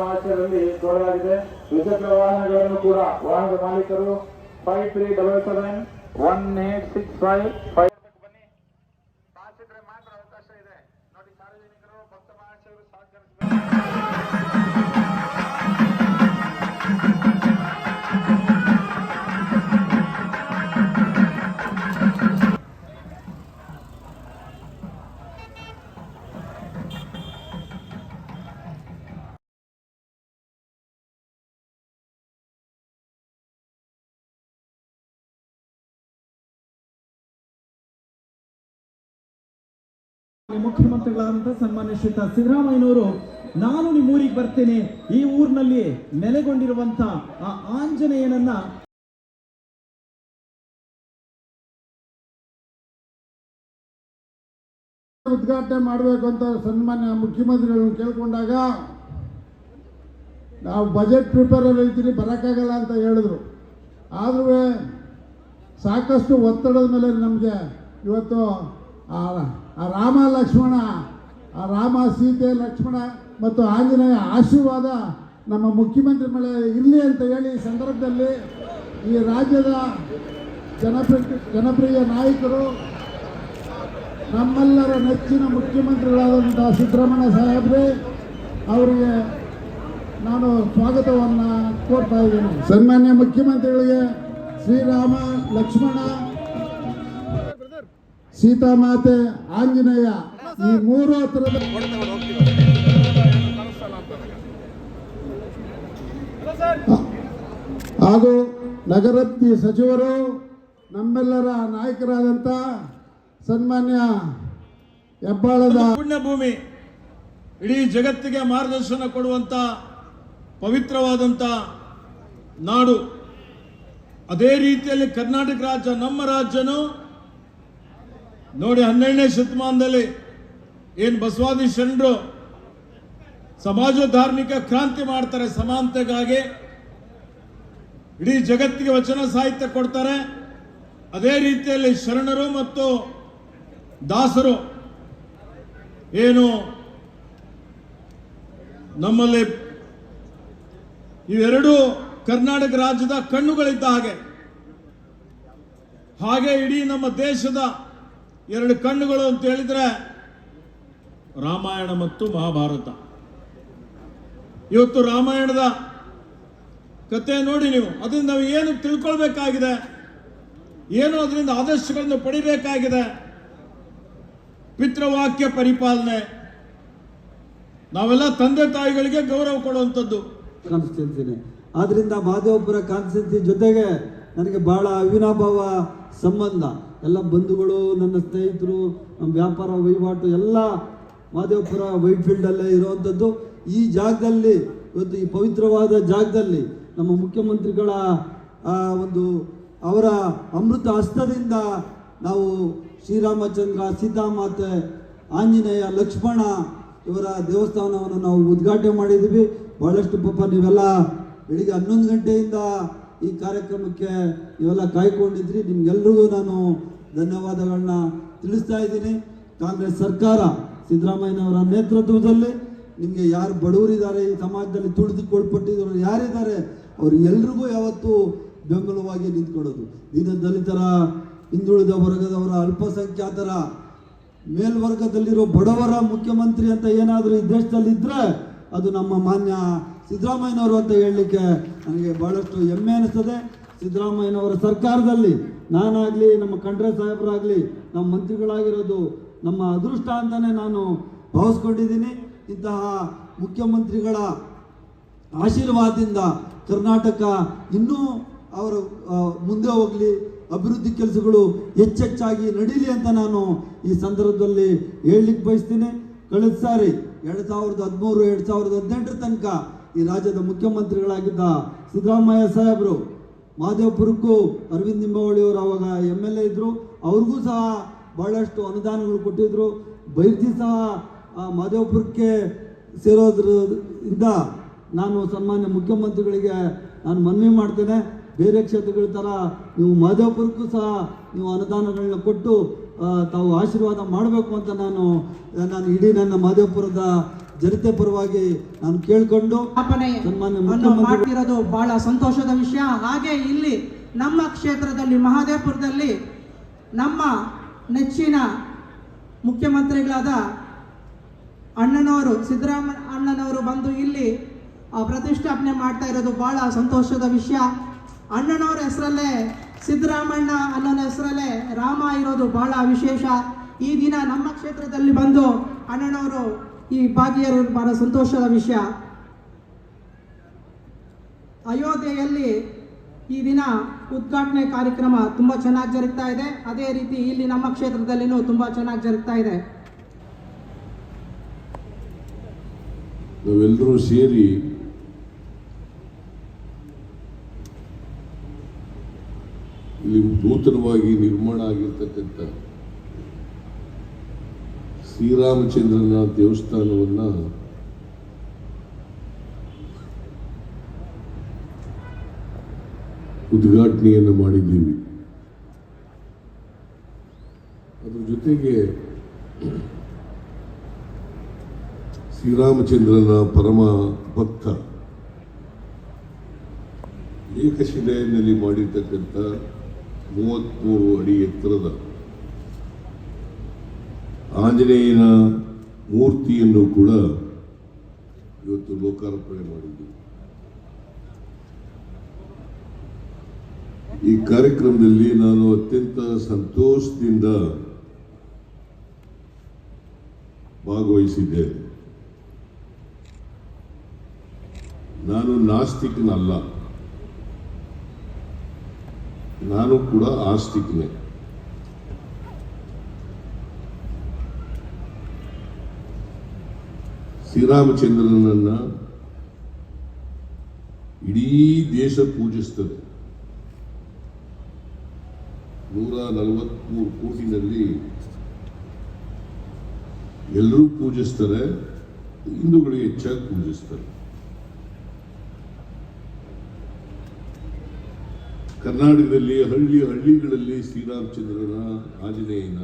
ವಾಚ್ಯದಲ್ಲಿ ಕೋರಲಾಗಿದೆ ದ್ವಿಚಕ್ರ ವಾಹನಗಳನ್ನು ಕೂಡ ವಾಹನದ ಮಾಲೀಕರು five three double seven one eight six five five ಮುಖ್ಯಮಂತ್ರಿಗಳಾದಂಥ ಸನ್ಮಾನ್ಯ ಶ್ರೀತ ಸಿದ್ದರಾಮಯ್ಯನವರು, ನಾನು ನಿಮ್ಮ ಊರಿಗೆ ಬರ್ತೇನೆ. ಈ ಊರಿನಲ್ಲಿ ನೆಲೆಗೊಂಡಿರುವಂತ ಆ ಆಂಜನೇಯನನ್ನ ಉದ್ಘಾಟನೆ ಮಾಡಬೇಕು ಅಂತ ಸನ್ಮಾನ್ಯ ಮುಖ್ಯಮಂತ್ರಿಗಳನ್ನು ಕೇಳ್ಕೊಂಡಾಗ ನಾವು ಬಜೆಟ್ ಪ್ರಿಪೇರಲ್ಲಿ ಇದ್ದೀನಿ ಬರೋಕ್ಕಾಗಲ್ಲ ಅಂತ ಹೇಳಿದ್ರು. ಆದರೂ ಸಾಕಷ್ಟು ಒತ್ತಡದ ಮೇಲೆ ನಮಗೆ ಇವತ್ತು ಆ ರಾಮ ಲಕ್ಷ್ಮಣ, ಆ ರಾಮ ಸೀತೆ ಲಕ್ಷ್ಮಣ ಮತ್ತು ಆಂಜನೇಯ ಆಶೀರ್ವಾದ ನಮ್ಮ ಮುಖ್ಯಮಂತ್ರಿ ಮೇಲೆ ಇರಲಿ ಅಂತ ಹೇಳಿ ಈ ಸಂದರ್ಭದಲ್ಲಿ ಈ ರಾಜ್ಯದ ಜನಪ್ರಿಯ ಜನಪ್ರಿಯ ನಾಯಕರು, ನಮ್ಮೆಲ್ಲರ ನೆಚ್ಚಿನ ಮುಖ್ಯಮಂತ್ರಿಗಳಾದಂಥ ಸಿದ್ದರಾಮಯ್ಯ ಸಾಹೇಬ್ರೆ ಅವರಿಗೆ ನಾನು ಸ್ವಾಗತವನ್ನು ಕೋರ್ತಾ ಇದ್ದೇನೆ. ಸನ್ಮಾನ್ಯ ಮುಖ್ಯಮಂತ್ರಿಗಳಿಗೆ ಶ್ರೀರಾಮ ಲಕ್ಷ್ಮಣ ಸೀತಾಮಾತೆ ಆಂಜನೇಯ, ಈ ಮೂರು ಹತ್ತಿರದ ಹಾಗೂ ನಗರಾಭಿವೃದ್ಧಿ ಸಚಿವರು, ನಮ್ಮೆಲ್ಲರ ನಾಯಕರಾದಂಥ ಸನ್ಮಾನ್ಯ ಹೆಬ್ಬಾಳದ ಪುಣ್ಯಭೂಮಿ, ಇಡೀ ಜಗತ್ತಿಗೆ ಮಾರ್ಗದರ್ಶನ ಕೊಡುವಂತ ಪವಿತ್ರವಾದಂಥ ನಾಡು. ಅದೇ ರೀತಿಯಲ್ಲಿ ಕರ್ನಾಟಕ ರಾಜ್ಯ ನಮ್ಮ ರಾಜ್ಯನು ನೋಡಿ ಹನ್ನೆರಡನೇ ಶತಮಾನದಲ್ಲಿ ಏನು ಬಸವಾದಿ ಶರಣರು ಸಮಾಜ ಧಾರ್ಮಿಕ ಕ್ರಾಂತಿ ಮಾಡ್ತಾರೆ ಸಮಾನತೆಗಾಗಿ? ಇಡೀ ಜಗತ್ತಿಗೆ ವಚನ ಸಾಹಿತ್ಯ ಕೊಡ್ತಾರೆ. ಅದೇ ರೀತಿಯಲ್ಲಿ ಶರಣರು ಮತ್ತು ದಾಸರು ಏನು ನಮ್ಮಲ್ಲಿ ಇವೆರಡು ಕರ್ನಾಟಕ ರಾಜ್ಯದ ಕಣ್ಣುಗಳಿದ್ದ ಹಾಗೆ. ಹಾಗೆ ಇಡೀ ನಮ್ಮ ದೇಶದ ಎರಡು ಕಣ್ಣುಗಳು ಅಂತ ಹೇಳಿದ್ರೆ ರಾಮಾಯಣ ಮತ್ತು ಮಹಾಭಾರತ. ಇವತ್ತು ರಾಮಾಯಣದ ಕತೆ ನೋಡಿ ನೀವು ಅದರಿಂದ ನಾವು ಏನು ತಿಳ್ಕೊಳ್ಬೇಕಾಗಿದೆ, ಏನು ಅದರಿಂದ ಆದರ್ಶಗಳನ್ನು ಪಡಿಬೇಕಾಗಿದೆ, ಪಿತೃವಾಕ್ಯ ಪರಿಪಾಲನೆ, ನಾವೆಲ್ಲ ತಂದೆ ತಾಯಿಗಳಿಗೆ ಗೌರವ ಕೊಡುವಂಥದ್ದು. ಕಾಣಿಸ್ತಿರ್ತೀನಿ ಆದ್ರಿಂದ ಮಾದೇವಪುರ ಕಾನ್ಸ್ಟಿಟ್ಯೂನ್ಸಿ ಜೊತೆಗೆ ನನಗೆ ಬಹಳ ಅವಿನಾಭಾವ ಸಂಬಂಧ, ಎಲ್ಲ ಬಂಧುಗಳು, ನನ್ನ ಸ್ನೇಹಿತರು, ನಮ್ಮ ವ್ಯಾಪಾರ, ವಹಿವಾಟು, ಎಲ್ಲ ಮಾದೇವಪುರ ವೈಟ್ ಫೀಲ್ಡಲ್ಲೇ ಇರುವಂಥದ್ದು. ಈ ಜಾಗದಲ್ಲಿ, ಇವತ್ತು ಈ ಪವಿತ್ರವಾದ ಜಾಗದಲ್ಲಿ ನಮ್ಮ ಮುಖ್ಯಮಂತ್ರಿಗಳ ಒಂದು ಅವರ ಅಮೃತ ಹಸ್ತದಿಂದ ನಾವು ಶ್ರೀರಾಮಚಂದ್ರ, ಸೀತಾಮಾತೆ, ಆಂಜನೇಯ, ಲಕ್ಷ್ಮಣ ಇವರ ದೇವಸ್ಥಾನವನ್ನು ನಾವು ಉದ್ಘಾಟನೆ ಮಾಡಿದ್ದೀವಿ. ಬಹಳಷ್ಟು ಪಾಪ ನೀವೆಲ್ಲ ಬೆಳಿಗ್ಗೆ ಹನ್ನೊಂದು ಗಂಟೆಯಿಂದ ಈ ಕಾರ್ಯಕ್ರಮಕ್ಕೆ ಇವೆಲ್ಲ ಕಾಯ್ಕೊಂಡಿದ್ರಿ. ನಿಮ್ಗೆಲ್ರಿಗೂ ನಾನು ಧನ್ಯವಾದಗಳನ್ನ ತಿಳಿಸ್ತಾ ಇದ್ದೀನಿ. ಕಾಂಗ್ರೆಸ್ ಸರ್ಕಾರ ಸಿದ್ದರಾಮಯ್ಯನವರ ನೇತೃತ್ವದಲ್ಲಿ ನಿಮಗೆ ಯಾರು ಬಡವರಿದ್ದಾರೆ ಈ ಸಮಾಜದಲ್ಲಿ ತುಳಿದುಕೊಳ್ಪಟ್ಟಿದ್ರು ಯಾರಿದ್ದಾರೆ ಅವ್ರು ಎಲ್ರಿಗೂ ಯಾವತ್ತೂ ಬೆಂಬಲವಾಗಿ ನಿಂತ್ಕೊಳ್ಳೋದು. ದೀನ ದಲಿತರ, ಹಿಂದುಳಿದ ವರ್ಗದವರ, ಅಲ್ಪಸಂಖ್ಯಾತರ, ಮೇಲ್ವರ್ಗದಲ್ಲಿರೋ ಬಡವರ ಮುಖ್ಯಮಂತ್ರಿ ಅಂತ ಏನಾದರೂ ಈ ದೇಶದಲ್ಲಿ ಇದ್ರೆ ಅದು ನಮ್ಮ ಮಾನ್ಯ ಸಿದ್ದರಾಮಯ್ಯನವರು ಅಂತ ಹೇಳಲಿಕ್ಕೆ ನನಗೆ ಬಹಳಷ್ಟು ಹೆಮ್ಮೆ ಅನಿಸ್ತದೆ. ಸಿದ್ದರಾಮಯ್ಯನವರ ಸರ್ಕಾರದಲ್ಲಿ ನಾನಾಗಲಿ, ನಮ್ಮ ಖಂಡ್ರೆ ಸಾಹೇಬರಾಗಲಿ, ನಮ್ಮ ಮಂತ್ರಿಗಳಾಗಿರೋದು ನಮ್ಮ ಅದೃಷ್ಟ ಅಂತಲೇ ನಾನು ಭಾವಿಸ್ಕೊಂಡಿದ್ದೀನಿ. ಇಂತಹ ಮುಖ್ಯಮಂತ್ರಿಗಳ ಆಶೀರ್ವಾದದಿಂದ ಕರ್ನಾಟಕ ಇನ್ನೂ ಅವರು ಮುಂದೆ ಹೋಗಲಿ, ಅಭಿವೃದ್ಧಿ ಕೆಲಸಗಳು ಹೆಚ್ಚೆಚ್ಚಾಗಿ ನಡೀಲಿ ಅಂತ ನಾನು ಈ ಸಂದರ್ಭದಲ್ಲಿ ಹೇಳಲಿಕ್ಕೆ ಬಯಸ್ತೀನಿ. ಕಳೆದ ಸಾರಿ ಎರಡು ಸಾವಿರದ ಹದಿಮೂರು, ಎರಡು ಸಾವಿರದ ಹದಿನೆಂಟರ ತನಕ ಈ ರಾಜ್ಯದ ಮುಖ್ಯಮಂತ್ರಿಗಳಾಗಿದ್ದ ಸಿದ್ದರಾಮಯ್ಯ ಸಾಹೇಬರು ಮಾದೇವಪುರಕ್ಕೂ ಅರವಿಂದ್ ನಿಂಬಾವಳಿ ಅವರು ಅವಾಗ ಎಂ ಎಲ್ ಎ ಇದ್ದರು ಅವ್ರಿಗೂ ಸಹ ಬಹಳಷ್ಟು ಅನುದಾನಗಳು ಕೊಟ್ಟಿದ್ರು. ಬೈರ್ತಿ ಸಹ ಮಾದೇವಪುರಕ್ಕೆ ಸೇರೋದ್ರಿಂದ ನಾನು ಸನ್ಮಾನ್ಯ ಮುಖ್ಯಮಂತ್ರಿಗಳಿಗೆ ನಾನು ಮನವಿ ಮಾಡ್ತೇನೆ. ಬೇರೆ ಕ್ಷೇತ್ರಗಳ ಥರ ನೀವು ಮಾದೇವಪುರಕ್ಕೂ ಸಹ ನೀವು ಅನುದಾನಗಳನ್ನ ಕೊಟ್ಟು ತಾವು ಆಶೀರ್ವಾದ ಮಾಡಬೇಕು ಅಂತ ನಾನು ನಾನು ಇಡೀ ನನ್ನ ಮಾದೇವಪುರದ ಜನತೆ ಪರವಾಗಿ ನಾನು ಕೇಳಿಕೊಂಡು ಮಾಡ್ತಿರೋದು ಬಹಳ ಸಂತೋಷದ ವಿಷಯ. ಹಾಗೆ ಇಲ್ಲಿ ನಮ್ಮ ಕ್ಷೇತ್ರದಲ್ಲಿ ಮಹದೇವಪುರದಲ್ಲಿ ನಮ್ಮ ನೆಚ್ಚಿನ ಮುಖ್ಯಮಂತ್ರಿಗಳಾದ ಅಣ್ಣನವರು ಸಿದ್ದರಾಮ ಅಣ್ಣನವರು ಬಂದು ಇಲ್ಲಿ ಪ್ರತಿಷ್ಠಾಪನೆ ಮಾಡ್ತಾ ಇರೋದು ಬಹಳ ಸಂತೋಷದ ವಿಷಯ. ಅಣ್ಣನವರ ಹೆಸರಲ್ಲೇ ಸಿದ್ದರಾಮಣ್ಣ ಅಣ್ಣನ ಹೆಸರಲ್ಲೇ ರಾಮ ಇರೋದು ಬಹಳ ವಿಶೇಷ. ಈ ದಿನ ನಮ್ಮ ಕ್ಷೇತ್ರದಲ್ಲಿ ಬಂದು ಅಣ್ಣನವರು ಈ ಭಾಗಿಯರು ಬಹಳ ಸಂತೋಷದ ವಿಷಯ. ಅಯೋಧ್ಯೆಯಲ್ಲಿ ಈ ದಿನ ಉದ್ಘಾಟನೆ ಕಾರ್ಯಕ್ರಮ ತುಂಬ ಚೆನ್ನಾಗಿ ಜರುಗ್ತಾ ಇದೆ. ಅದೇ ರೀತಿ ಇಲ್ಲಿ ನಮ್ಮ ಕ್ಷೇತ್ರದಲ್ಲಿನೂ ತುಂಬ ಚೆನ್ನಾಗಿ ಜರುಗ್ತಾ ಇದೆ. ನಾವೆಲ್ಲರೂ ಸೇರಿ ಇಲ್ಲಿ ನೂತನವಾಗಿ ನಿರ್ಮಾಣ ಆಗಿರ್ತಕ್ಕಂಥ ಶ್ರೀರಾಮಚಂದ್ರನ ದೇವಸ್ಥಾನವನ್ನ ಉದ್ಘಾಟನೆಯನ್ನು ಮಾಡಿದ್ದೀವಿ. ಅದ್ರ ಜೊತೆಗೆ ಶ್ರೀರಾಮಚಂದ್ರನ ಪರಮ ಭಕ್ತ ಏಕಶಿಲೆಯಲ್ಲಿ ಮಾಡಿರ್ತಕ್ಕಂಥ ಮೂವತ್ತ್ಮೂರು ಅಡಿ ಎತ್ತರದ ಆಂಜನೇಯನ ಮೂರ್ತಿಯನ್ನು ಕೂಡ ಇವತ್ತು ಲೋಕಾರ್ಪಣೆ ಮಾಡಿದ್ದು. ಈ ಕಾರ್ಯಕ್ರಮದಲ್ಲಿ ನಾನು ಅತ್ಯಂತ ಸಂತೋಷದಿಂದ ಭಾಗವಹಿಸಿದ್ದೇನೆ. ನಾನು ನಾಸ್ತಿಕನಲ್ಲ. ನಾನು ಕೂಡ ಆಸ್ತಿಕನೇ. ಶ್ರೀರಾಮಚಂದ್ರನನ್ನ ಇಡೀ ದೇಶ ಪೂಜಿಸ್ತದೆ. ನೂರ ನಲವತ್ಮೂರು ಕೋಟಿನಲ್ಲಿ ಎಲ್ಲರೂ ಪೂಜಿಸ್ತಾರೆ, ಹಿಂದೂಗಳು ಹೆಚ್ಚಾಗಿ ಪೂಜಿಸ್ತಾರೆ. ಕರ್ನಾಟಕದಲ್ಲಿ ಹಳ್ಳಿ ಹಳ್ಳಿಗಳಲ್ಲಿ ಶ್ರೀರಾಮಚಂದ್ರನ ಆಂಜನೇಯನ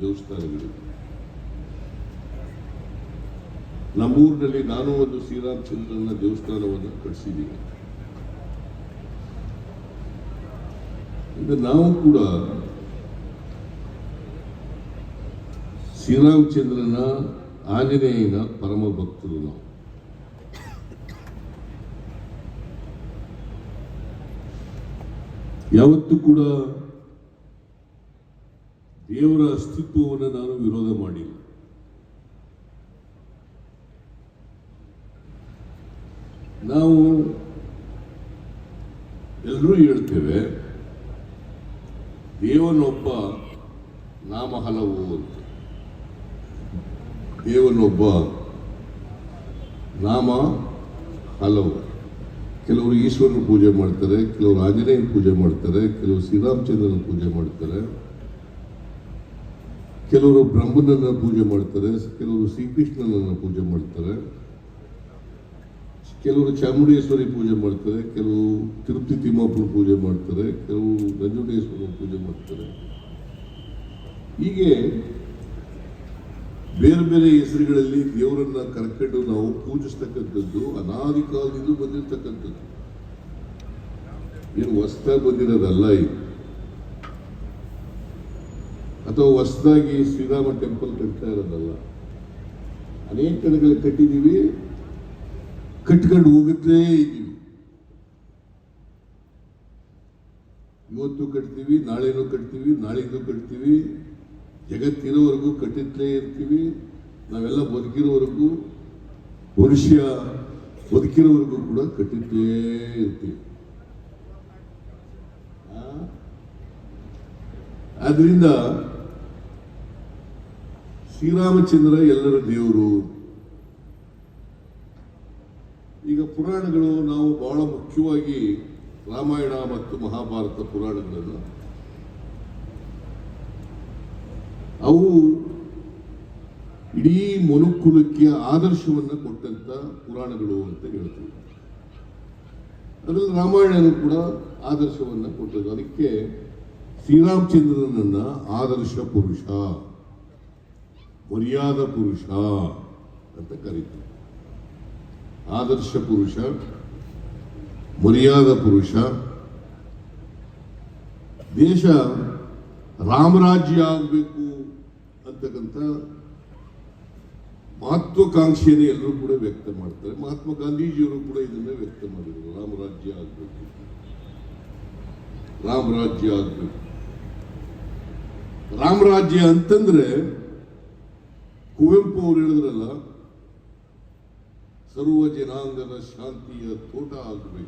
ದೇವಸ್ಥಾನಗಳಿವೆ. ನಮ್ಮೂರಿನಲ್ಲಿ ನಾನು ಒಂದು ಶ್ರೀರಾಮಚಂದ್ರನ ದೇವಸ್ಥಾನವನ್ನು ಕಟ್ಟಿಸಿದ್ದೀನಿ ಈಗ ನಾವು ಕೂಡ ಶ್ರೀರಾಮಚಂದ್ರನ ಆಂಜನೇಯನ ಪರಮ ಭಕ್ತರು ನಾವು. ಯಾವತ್ತೂ ಕೂಡ ದೇವರ ಅಸ್ತಿತ್ವವನ್ನು ನಾನು ವಿರೋಧ ಮಾಡಿಲ್ಲ. ನಾವು ಎಲ್ಲರೂ ಹೇಳ್ತೇವೆ, ದೇವನೊಬ್ಬ ನಾಮ ಹಲವು ಅಂತ. ದೇವನೊಬ್ಬ ನಾಮ ಹಲವು. ಕೆಲವರು ಈಶ್ವರನ ಪೂಜೆ ಮಾಡ್ತಾರೆ, ಕೆಲವರು ಆಂಜನೇಯನ ಪೂಜೆ ಮಾಡ್ತಾರೆ, ಕೆಲವರು ಶ್ರೀರಾಮಚಂದ್ರನ ಪೂಜೆ ಮಾಡ್ತಾರೆ. ಕೆಲವರು ಬ್ರಹ್ಮನನ್ನು ಪೂಜೆ ಮಾಡ್ತಾರೆ, ಕೆಲವರು ಶ್ರೀಕೃಷ್ಣನನ್ನು ಪೂಜೆ ಮಾಡ್ತಾರೆ. ಕೆಲವರು ಚಾಮುಂಡೇಶ್ವರಿ ಪೂಜೆ ಮಾಡ್ತಾರೆ, ಕೆಲವು ತಿರುಪತಿ ತಿಮ್ಮಾಪುರ ಪೂಜೆ ಮಾಡ್ತಾರೆ, ಕೆಲವು ನಂಜುಂಡೇಶ್ವರ ಪೂಜೆ ಮಾಡ್ತಾರೆ. ಹೀಗೆ ಬೇರೆ ಬೇರೆ ಹೆಸರುಗಳಲ್ಲಿ ದೇವರನ್ನ ಕರ್ಕೊಂಡು ನಾವು ಪೂಜಿಸ್ತಕ್ಕಂಥದ್ದು ಅನಾದಿ ಕಾಲದಿಂದ ಬಂದಿರತಕ್ಕಂಥದ್ದು. ಏನು ಹೊಸ್ದಾಗಿ ಬಂದಿರೋದಲ್ಲ ಇದು. ಅಥವಾ ಹೊಸದಾಗಿ ಶ್ರೀರಾಮ ಟೆಂಪಲ್ ಕಟ್ತಾ ಇರೋದಲ್ಲ. ಅನೇಕ ಕಡೆಗಳಲ್ಲಿ ಕಟ್ಟಿದ್ದೀವಿ. ಕಟ್ಕೊಂಡು ಹೋಗುತ್ತೇ ಇದ್ದೀವಿ ಇವತ್ತು ಕಟ್ತೀವಿ, ನಾಳೆನೂ ಕಟ್ತೀವಿ ನಾಳೆಗೂ ಕಟ್ತೀವಿ. ಜಗತ್ತಿರೋವರೆಗೂ ಕಟ್ಟಿದ್ಲೇ ಇರ್ತೀವಿ. ನಾವೆಲ್ಲ ಬದುಕಿರೋವರೆಗೂ, ಮನುಷ್ಯ ಬದುಕಿರೋವರೆಗೂ ಕೂಡ ಕಟ್ಟಿದ್ಲೇ ಇರ್ತೀವಿ? ಆದ್ರಿಂದ ಶ್ರೀರಾಮಚಂದ್ರ ಎಲ್ಲರ ದೇವರು ಈಗ ಪುರಾಣಗಳು ನಾವು ಬಹಳ ಮುಖ್ಯವಾಗಿ ರಾಮಾಯಣ ಮತ್ತು ಮಹಾಭಾರತ ಪುರಾಣಗಳನ್ನು. ಅವು ಇಡೀ ಮನುಕುಲಕ್ಕೆ ಆದರ್ಶವನ್ನು ಕೊಟ್ಟಂತ ಪುರಾಣಗಳು ಅಂತ ಹೇಳ್ತೀವಿ. ಅದರಲ್ಲಿ ರಾಮಾಯಣನು ಕೂಡ ಆದರ್ಶವನ್ನು ಕೊಟ್ಟದ್ದು. ಅದಕ್ಕೆ ಶ್ರೀರಾಮಚಂದ್ರನನ್ನ ಆದರ್ಶ ಪುರುಷ, ಮರ್ಯಾದ ಪುರುಷ ಅಂತ ಕರೀತಾರೆ. ಆದರ್ಶ ಪುರುಷ, ಮರ್ಯಾದ ಪುರುಷ, ದೇಶ ರಾಮರಾಜ್ಯ ಆಗಬೇಕು ಅಂತಕ್ಕಂಥ ಮಹತ್ವಾಕಾಂಕ್ಷೆಯನ್ನು ಎಲ್ಲರೂ ಕೂಡ ವ್ಯಕ್ತ ಮಾಡ್ತಾರೆ. ಮಹಾತ್ಮ ಗಾಂಧೀಜಿಯವರು ಕೂಡ ಇದನ್ನೇ ವ್ಯಕ್ತ ಮಾಡಿದರು. ರಾಮರಾಜ್ಯ ಆಗಬೇಕು. ರಾಮರಾಜ್ಯ ಆಗಬೇಕು. ರಾಮರಾಜ್ಯ ಅಂತಂದ್ರೆ ಕುವೆಂಪು ಅವರು ಹೇಳಿದ್ರಲ್ಲ सर्व जनांगन शांति अथोटा आगे